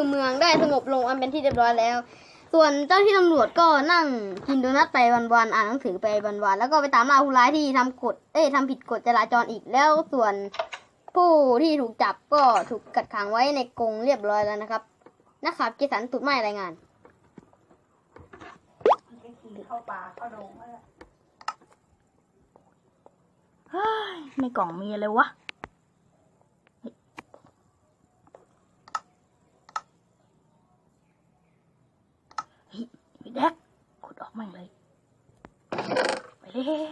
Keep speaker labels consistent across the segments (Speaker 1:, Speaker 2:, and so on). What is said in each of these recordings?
Speaker 1: คือเมืองได้สงบลงอันเป็นที่เรียบร้อยแล้ว ส่วนเจ้าที่ตำรวจก็นั่งกินโดนัทไปวันๆอ่านหนังสือไปวันๆแล้วก็ไปตามล่าผู้ร้ายที่ทำกฎเอ้ยทำผิดกฎจราจรอีกแล้วส่วนผู้ที่ถูกจับก็ถูกกัดขังไว้ในกรงเรียบร้อยแล้วนะครับนะครับเกสันตุดไม้รายงาน
Speaker 2: เข้าป่าเข้าดงแล้ว
Speaker 3: ในกล่องมีอะไรวะเฮ้ยพี่แดกขุดออกมั่งเลย ไป เลย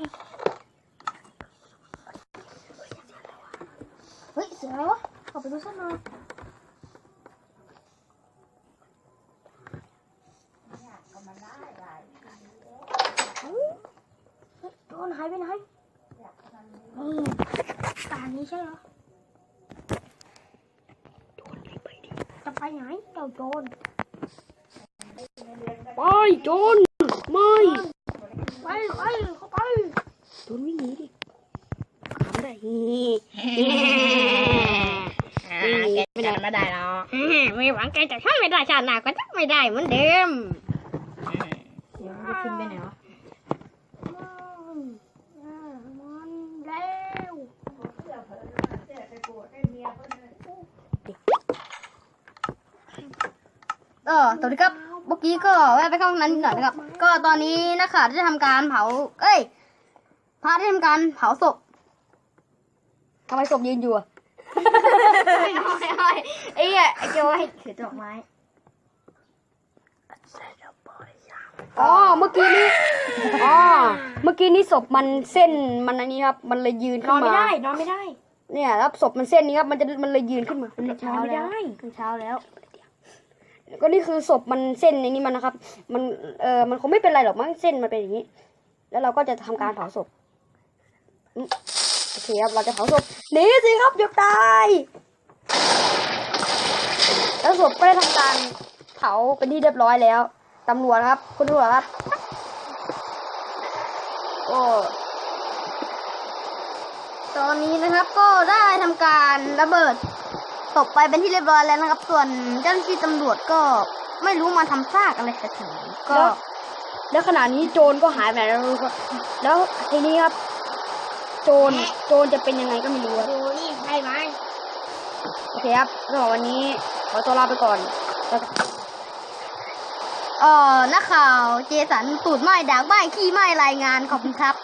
Speaker 1: เฮ้ยเสืออะไรวะขอไปดูสักหน่อย
Speaker 2: มันหาย
Speaker 1: โดนหายไปไหน
Speaker 2: อยากทำนี้
Speaker 1: อืมตานี้ใช่เหรอจะไปไหนเจ้าโจร
Speaker 3: ไปโจนไม่
Speaker 1: ไปไปเข้าไป
Speaker 3: โจนวิ่งหนีดิ ทำได้
Speaker 2: ไม่ได้หรอก
Speaker 1: ไม่หวังแกจะทำไม่ได้ชาติหน้าก็จะไม่ได้เหมือนเดิม
Speaker 3: เดี๋ยวมันจะขึ้นไปไหนวะ
Speaker 1: มันแล้ว
Speaker 2: เอนเสื้อไปปวเอ
Speaker 1: อสวัสดีครับ เมื่อกี้ก็แวะไปเข้าห้องนั้นหน่อยนะครับ ก็ตอนนี้นักข่าวได้ทำการเผา เอ้ยพระได้ทำการเผาศพ ทำไมศพยืนอยู่อะไม่ไม่ไม่ไอ้เหี้ยไอ้เจ้าให้ถือดอกไม้
Speaker 3: อ๋อเมื่อกี้นี้อ๋อเมื่อกี้นี้ศพมันเส้นมันอันนี้ครับ มันเลยยืน
Speaker 2: น
Speaker 3: ขึ้
Speaker 2: อน
Speaker 3: น
Speaker 2: ไม่
Speaker 3: มา
Speaker 2: ได้นอนไม่ได้
Speaker 3: เนี่ยแล้วศพมันเส้นนี้ครับมันจะมันเลยยืนขึ้นมา
Speaker 1: มันเช้าแล้วมันเช้าแล้ว
Speaker 3: ก็นี่คือศพมันเส้นในนี้มันนะครับ มันเออมันคงไม่เป็นไรหรอกมั้งเส้นมันเป็นอย่างนี้ แล้วเราก็จะทำการเผาศพอืม โอเคครับเราจะเผาศพหนีสิครับอย่าตายแล้วศพก็ได้ทำการเผาเป็นที่เรียบร้อยแล้วตำรวจครับ คุณตำรวจครับโอ้
Speaker 1: ตอนนี้นะครับก็ได้ทำการระเบิดตกไปเป็นที่เรียบร้อยแล้วนะครับ ส่วนเจ้าหน้าที่ตำรวจก็ไม่รู้มาทำซากอะไรแถวๆนี้ก็
Speaker 3: แล้วขณะนี้โจรก็หายไปแล้วแล้วทีนี้ครับ โจรโจรจะเป็นยังไงก็ไม่รู้ครับ
Speaker 1: ดูนี่ใช่ไหม
Speaker 3: โอเคครับสำหรับวันนี้ขอตัวลาไปก่อนแล้ว
Speaker 1: เอ่อนักข่าว เจสันตูดไม้ดากไม้ขี้ไม้รายงานขอบคุณครับ